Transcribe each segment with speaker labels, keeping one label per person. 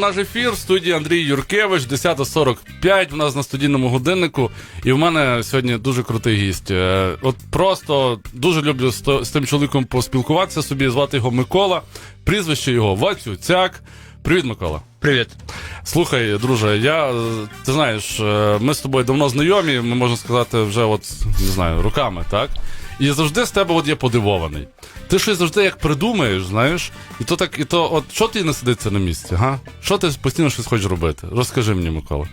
Speaker 1: Наш ефір в студії Андрій Юркевич, 10.45 в нас на студійному годиннику. І в мене сьогодні дуже крутий гість. Е, От просто дуже люблю з, з тим чоловіком поспілкуватися собі. Звати його Микола. Прізвище його Вацюцяк. Привіт, Микола.
Speaker 2: Привіт.
Speaker 1: Слухай, друже, я е, ти знаєш, е, ми з тобою давно знайомі, ми можна сказати, вже от не знаю, руками, так? І завжди з тебе от я подивований. Ти щось завжди як придумаєш, знаєш, і то так, і то, от що ти не сидиться на місці, га? Що ти постійно щось хочеш робити? Розкажи мені, Микола.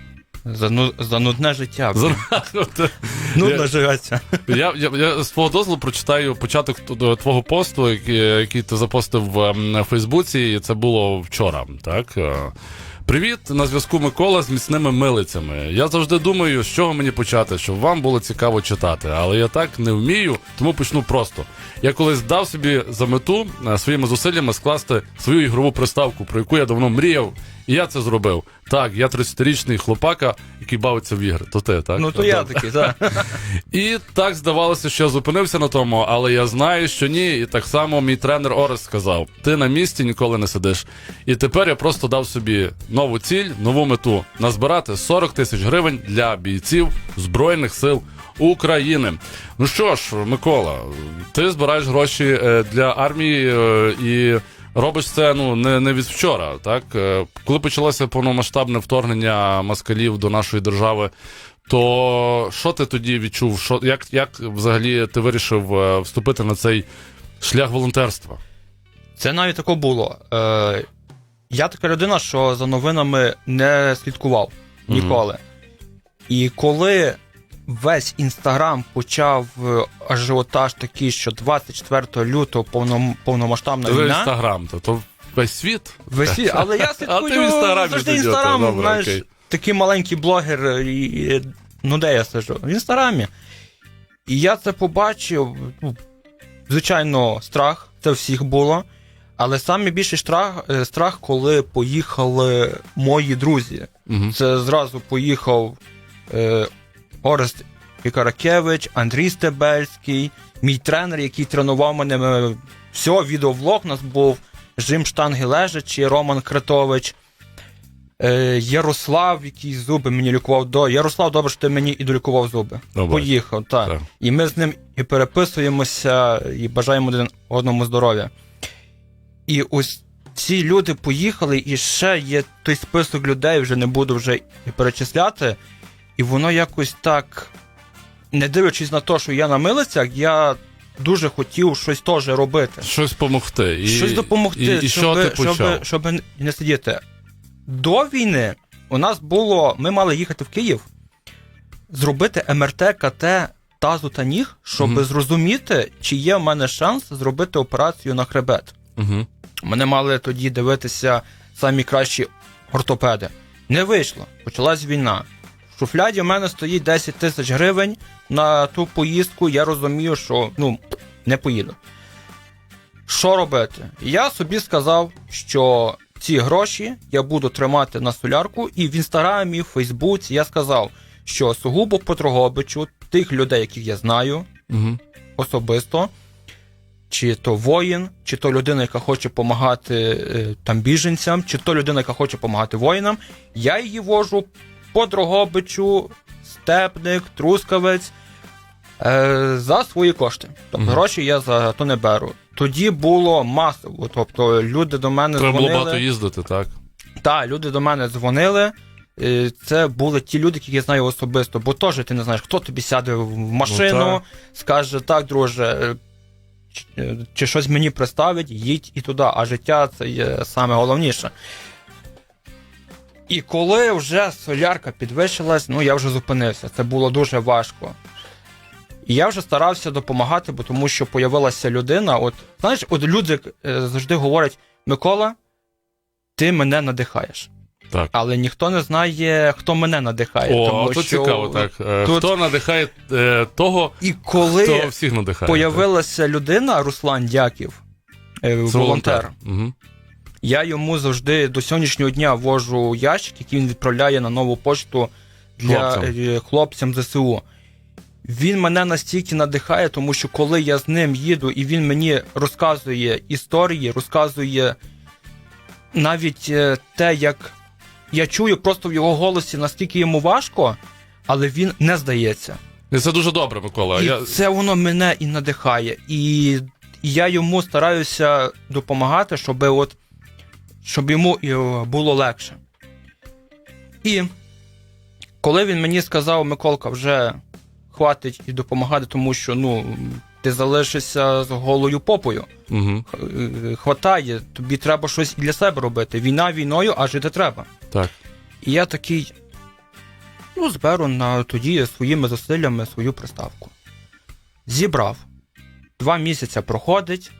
Speaker 2: Зану... Занудне життя.
Speaker 1: За-
Speaker 2: Нудно живеться.
Speaker 1: Я, я, я з твого дозволу прочитаю початок твого посту, який, який ти запостив на Фейсбуці, і це було вчора. Так? Привіт, на зв'язку Микола з міцними милицями. Я завжди думаю, з чого мені почати, щоб вам було цікаво читати, але я так не вмію, тому почну просто. Я колись дав собі за мету е, своїми зусиллями скласти свою ігрову приставку, про яку я давно мріяв, і я це зробив. Так, я 30-річний хлопака, який бавиться в ігри. То ти, так?
Speaker 2: Ну то я такий, так.
Speaker 1: І так здавалося, що я зупинився на тому, але я знаю, що ні. І так само мій тренер Орес сказав: ти на місці ніколи не сидиш. І тепер я просто дав собі нову ціль, нову мету назбирати 40 тисяч гривень для бійців Збройних сил України. Ну що ж, Микола, ти збираєш гроші е, для армії е, і. Робиш це ну не, не від вчора, так Е, коли почалося повномасштабне вторгнення москалів до нашої держави, то що ти тоді відчув? Що як, як взагалі ти вирішив е, вступити на цей шлях волонтерства?
Speaker 2: Це навіть тако було. Е, я така людина, що за новинами не слідкував ніколи. І коли весь інстаграм почав е, ажіотаж такий, що 24 лютого повном, повномасштабна війна.
Speaker 1: інстаграм, то, то весь світ.
Speaker 2: Весі, але я слідкую завжди інстаграм, знаєш,
Speaker 1: окей.
Speaker 2: такий маленький блогер, е, і, ну де я сижу? В інстаграмі. І я це побачив. ну, Звичайно, страх, це всіх було. Але саме більший страх, е, страх, коли поїхали мої друзі.
Speaker 1: Угу.
Speaker 2: Це зразу поїхав е, Орест Пікаракевич, Андрій Стебельський, мій тренер, який тренував мене. е, Все, відеовлог у нас був жим штанги лежачі, Роман Критович. Е, Ярослав, який зуби мені лікував до. Ярослав, добре, що ти мені і долікував зуби.
Speaker 1: Добре.
Speaker 2: Поїхав, так.
Speaker 1: Так.
Speaker 2: І ми з ним і переписуємося, і бажаємо один одному здоров'я. І ось ці люди поїхали, і ще є той список людей, вже не буду вже і перечисляти. І воно якось так, не дивлячись на те, що я на милицях, я дуже хотів щось теж робити.
Speaker 1: Щось допомогти. І,
Speaker 2: щось допомогти,
Speaker 1: І, і що ти почав?
Speaker 2: щоб, щоб не сидіти. До війни у нас було, ми мали їхати в Київ, зробити МРТ, КТ тазу та ніг, щоб
Speaker 1: Мгм.
Speaker 2: зрозуміти, чи є в мене шанс зробити операцію на хребет.
Speaker 1: Угу.
Speaker 2: Мене мали тоді дивитися самі кращі ортопеди. Не вийшло. Почалась війна. В шуфляді в мене стоїть 10 тисяч гривень на ту поїздку. Я розумію, що ну, не поїду. Що робити? Я собі сказав, що ці гроші я буду тримати на солярку, і в інстаграмі, в Фейсбуці я сказав, що сугубо по Дрогобичу, тих людей, яких я знаю,
Speaker 1: Угу.
Speaker 2: особисто, чи то воїн, чи то людина, яка хоче допомагати там біженцям, чи то людина, яка хоче допомагати воїнам. Я її вожу по Дрогобичу, степник, трускавець е, за свої кошти. Тобто
Speaker 1: Мгм.
Speaker 2: гроші я за то не беру. Тоді було масово. Тобто люди до мене
Speaker 1: Треба було
Speaker 2: дзвонили.
Speaker 1: багато їздити, так?
Speaker 2: Так, люди до мене дзвонили. е, Це були ті люди, яких я знаю особисто, бо теж ти не знаєш, хто тобі сяде в машину,
Speaker 1: Ну, так.
Speaker 2: скаже, так, друже, е, чи, е, чи щось мені представить, їдь і туди, а життя це є саме головніше. І коли вже солярка підвищилась, ну я вже зупинився. Це було дуже важко. І я вже старався допомагати, бо тому що появилася людина. От знаєш, от люди е, завжди говорять: Микола, ти мене надихаєш.
Speaker 1: Так.
Speaker 2: Але ніхто не знає, хто мене надихає.
Speaker 1: О,
Speaker 2: тому
Speaker 1: то
Speaker 2: що...
Speaker 1: цікаво, так. Е,
Speaker 2: тут-
Speaker 1: Хто надихає е, того,
Speaker 2: І коли
Speaker 1: хто всіх надихає?
Speaker 2: появилася людина, Руслан Дяків, е,
Speaker 1: Це
Speaker 2: волонтер,
Speaker 1: Угу.
Speaker 2: Я йому завжди до сьогоднішнього дня вожу ящик, який він відправляє на нову пошту для
Speaker 1: Хлопцям.
Speaker 2: е, хлопцям ЗСУ. Він мене настільки надихає, тому що коли я з ним їду і він мені розказує історії, розказує навіть е, те, як я чую просто в його голосі, наскільки йому важко, але він не здається.
Speaker 1: Це дуже добре, Микола.
Speaker 2: І
Speaker 1: Я...
Speaker 2: це воно мене і надихає. І я йому стараюся допомагати, щоб, от, щоб йому було легше. І коли він мені сказав, Миколка, вже хватить і допомагати, тому що ну, ти залишишся з голою попою.
Speaker 1: Угу.
Speaker 2: Е, Хватає, тобі треба щось для себе робити. Війна війною, а жити треба.
Speaker 1: Так.
Speaker 2: І я такий, ну, зберу на тоді своїми зусиллями свою приставку. Зібрав. Два місяці проходить.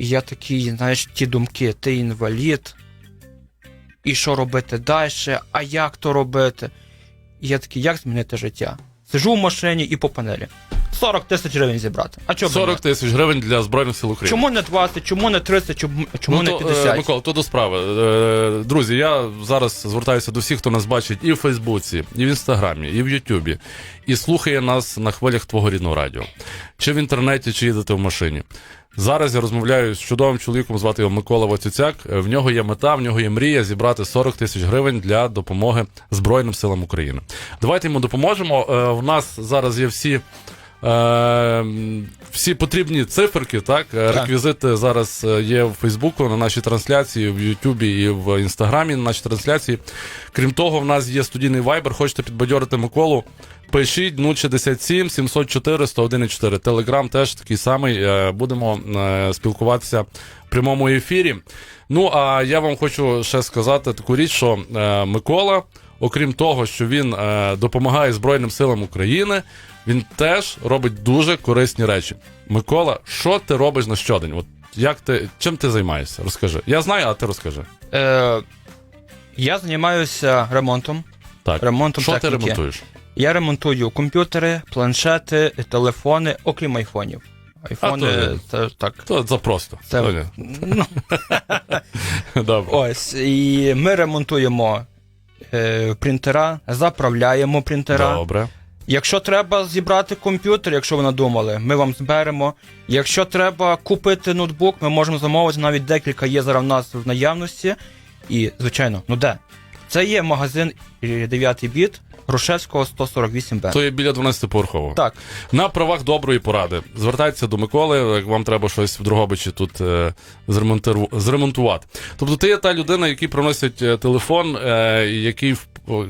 Speaker 2: І я такий, знаєш, ті думки, ти інвалід. І що робити далі? А як то робити? І я такий, як змінити життя? Сижу в машині і по панелі. 40 тисяч гривень зібрати. А чому
Speaker 1: 40 тисяч гривень для Збройних сил України.
Speaker 2: Чому не 20, чому не 30, чому, чому
Speaker 1: ну,
Speaker 2: не
Speaker 1: то,
Speaker 2: 50?
Speaker 1: Е, Микола, то до справи. Е, друзі, я зараз звертаюся до всіх, хто нас бачить і в Фейсбуці, і в Інстаграмі, і в Ютубі, і слухає нас на хвилях твого рідного радіо. Чи в інтернеті, чи їдете в машині. Зараз я розмовляю з чудовим чоловіком, звати його Микола Вацюцяк. Е, В нього є мета, в нього є мрія зібрати 40 тисяч гривень для допомоги Збройним силам України. Давайте йому допоможемо. Е, У нас зараз є всі. Е, всі потрібні циферки, так? Е,
Speaker 2: Так.
Speaker 1: Реквізити зараз е, є в Фейсбуку на нашій трансляції, в Ютубі і в Інстаграмі на нашій трансляції. Крім того, в нас є студійний вайбер. Хочете підбадьорити Миколу? Пишіть 067 704 101,4. Телеграм теж такий самий. Будемо спілкуватися в прямому ефірі. Ну а я вам хочу ще сказати таку річ, що Микола, окрім того, що він е, допомагає Збройним силам України, він теж робить дуже корисні речі. Микола, що ти робиш на щодень? От як ти чим ти займаєшся? Розкажи. Я знаю, а ти розкажи.
Speaker 2: Е, я займаюся ремонтом.
Speaker 1: Так.
Speaker 2: Ремонтом
Speaker 1: що ти
Speaker 2: техніки.
Speaker 1: ремонтуєш?
Speaker 2: Я ремонтую комп'ютери, планшети, телефони, окрім айфонів. Айфони
Speaker 1: А то-
Speaker 2: це так.
Speaker 1: То за просто.
Speaker 2: Це
Speaker 1: То ні.
Speaker 2: ну,
Speaker 1: Добре.
Speaker 2: ось. І ми ремонтуємо е, принтера, заправляємо принтера.
Speaker 1: Добре.
Speaker 2: Якщо треба зібрати комп'ютер, якщо ви надумали, ми вам зберемо. Якщо треба купити ноутбук, ми можемо замовити навіть декілька є зараз в нас в наявності. І, звичайно, ну де? Це є магазин 9 біт Грушевського 148Б.
Speaker 1: То є біля 12 поверхового.
Speaker 2: Так,
Speaker 1: На правах доброї поради. Звертайтеся до Миколи, як вам треба щось в Дрогобичі тут е, зремонтиру- зремонтувати. Тобто ти є та людина, який приносить е, телефон, е, який в-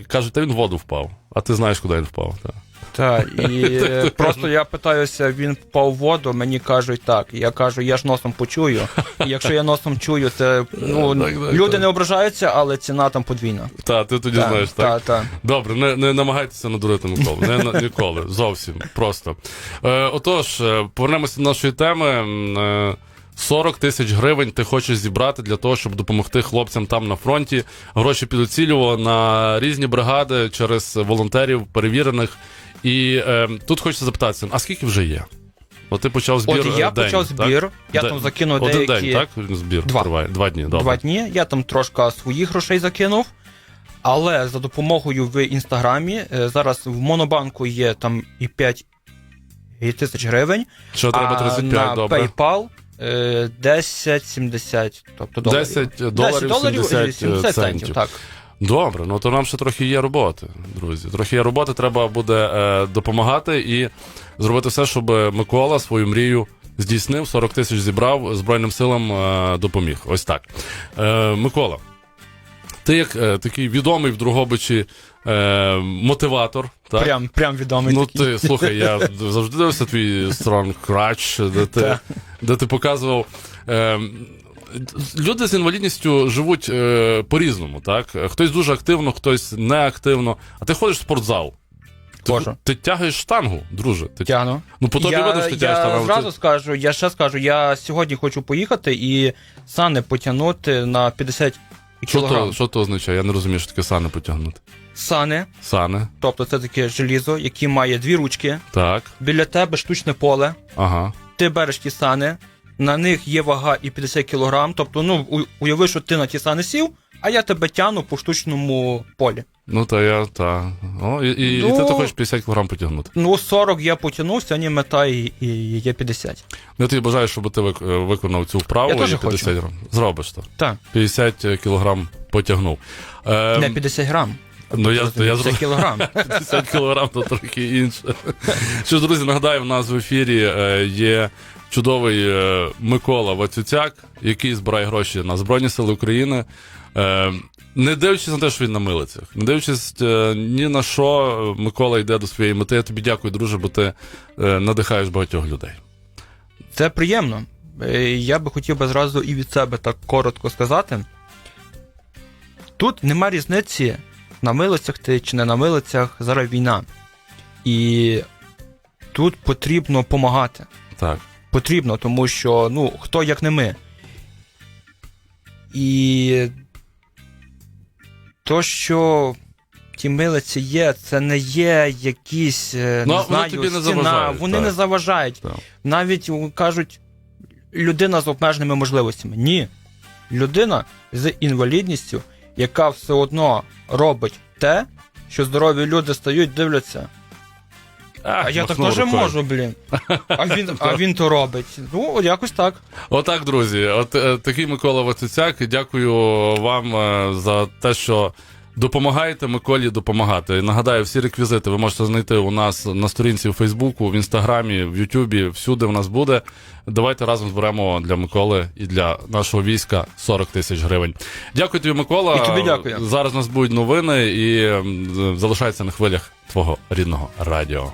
Speaker 1: кажуть, та він в воду впав. А ти знаєш, куди він впав. Так.
Speaker 2: так. І е, просто я питаюся, він впав в воду, мені кажуть так. Я кажу, я ж носом почую. І якщо я носом чую, це ну,
Speaker 1: Так, так,
Speaker 2: люди
Speaker 1: так.
Speaker 2: не ображаються, але ціна там подвійна.
Speaker 1: Та, ти тоді знаєш, так?
Speaker 2: так, так.
Speaker 1: Добре, не, не намагайтеся надурити Миколу. Не, на- ніколи. Зовсім. Просто. Е, отож, е, повернемося до нашої теми. М, Е, 40 тисяч гривень ти хочеш зібрати для того, щоб допомогти хлопцям там на фронті. Гроші підуть на різні бригади через волонтерів, перевірених. І е, тут хочеться запитатися: а скільки вже є? От ти почав збір.
Speaker 2: От я
Speaker 1: е, день,
Speaker 2: почав
Speaker 1: так?
Speaker 2: збір, я
Speaker 1: Де-
Speaker 2: там закинув
Speaker 1: Один
Speaker 2: деякі...
Speaker 1: день, так? Збір
Speaker 2: Два.
Speaker 1: триває. Два дні. Добре.
Speaker 2: Два дні. Я там трошки своїх грошей закинув. Але за допомогою в інстаграмі е, зараз в Монобанку є там і 5 і тисяч гривень.
Speaker 1: Що треба
Speaker 2: а
Speaker 1: 35,
Speaker 2: на
Speaker 1: добре.
Speaker 2: PayPal е, 10,70, тобто доларів.
Speaker 1: 10 доларів, 70,
Speaker 2: 70
Speaker 1: центів.
Speaker 2: так.
Speaker 1: Добре, ну то нам ще трохи є роботи, друзі. Трохи є роботи, треба буде е, допомагати і зробити все, щоб Микола свою мрію здійснив, 40 тисяч зібрав, Збройним силам е, допоміг. Ось так. Е, Микола, ти як е, такий відомий в Другобичі е, мотиватор. Так?
Speaker 2: Прям, прям відомий
Speaker 1: Ну,
Speaker 2: такий.
Speaker 1: ти слухай, я завжди дивився твій Strong Crutch, де ти, де ти показував. Е, люди з інвалідністю живуть е, по-різному, так? Хтось дуже активно, хтось неактивно. А ти ходиш в спортзал. Ти, ти тягаєш штангу, друже. Ти,
Speaker 2: Тягну.
Speaker 1: ну, по тобі видно, що ти тягаєш
Speaker 2: я
Speaker 1: штангу.
Speaker 2: зразу
Speaker 1: Ти-
Speaker 2: скажу, я ще скажу, я сьогодні хочу поїхати і сани потягнути на 50
Speaker 1: Що
Speaker 2: кілограм.
Speaker 1: то, що то означає? Я не розумію, що таке сани потягнути.
Speaker 2: Сани,
Speaker 1: Сани,
Speaker 2: тобто це таке желізо, яке має дві ручки.
Speaker 1: так,
Speaker 2: Біля тебе штучне поле,
Speaker 1: ага.
Speaker 2: ти береш ті сани, на них є вага і 50 кг. Тобто, ну, уяви, що ти на ті сани сів, а я тебе тяну по штучному полі.
Speaker 1: Ну, та я, та. О, і, і, і
Speaker 2: Ну-
Speaker 1: ти то хочеш 50 кг потягнути.
Speaker 2: Ну, 40 я потягнув, сьогодні мета і, і є 50.
Speaker 1: Ну, я тобі бажаю, щоб ти е, виконав цю вправу
Speaker 2: Я
Speaker 1: і 50
Speaker 2: хочу.
Speaker 1: грам. Зробиш то.
Speaker 2: Так,
Speaker 1: 50 кг потягнув. Е,
Speaker 2: не 50 грам.
Speaker 1: Ну, я, я
Speaker 2: 50 кілограм.
Speaker 1: 50 кілограм то трохи інше. Що ж, друзі, нагадаю, в нас в ефірі е, є чудовий е, Микола Вацюцяк, який збирає гроші на Збройні Сили України. Е, Не дивлячись на те, що він на милицях, не дивлячись е, ні на що, Микола йде до своєї мети. Я тобі дякую, друже, бо ти е, надихаєш багатьох людей.
Speaker 2: Це приємно. Е, Я би хотів би зразу і від себе так коротко сказати. Тут нема різниці, на милицях ти чи не на милицях, зараз війна. І тут потрібно допомагати.
Speaker 1: Так.
Speaker 2: Потрібно, тому що ну, хто як не ми. І то, що ті милиці є, це не є якісь е,
Speaker 1: Ну, вони
Speaker 2: знаю,
Speaker 1: тобі не
Speaker 2: стіна,
Speaker 1: заважають,
Speaker 2: вони
Speaker 1: так.
Speaker 2: не заважають.
Speaker 1: Так.
Speaker 2: Навіть кажуть, людина з обмеженими можливостями. Ні. Людина з інвалідністю, яка все одно робить те, що здорові люди стають, дивляться. А я так теж
Speaker 1: рукою.
Speaker 2: можу, блін. А він, а він то робить. Ну, от якось так.
Speaker 1: Отак, друзі, от е, такий Микола Вацюцяк. Дякую вам е, за те, що допомагаєте Миколі допомагати. Нагадаю, всі реквізити ви можете знайти у нас на сторінці в Фейсбуку, в Інстаграмі, в Ютубі. Всюди в нас буде. Давайте разом зберемо для Миколи і для нашого війська 40 тисяч гривень. Дякую тобі, Микола.
Speaker 2: І тобі дякую.
Speaker 1: Зараз у нас будуть новини і м, залишайся на хвилях твого рідного радіо.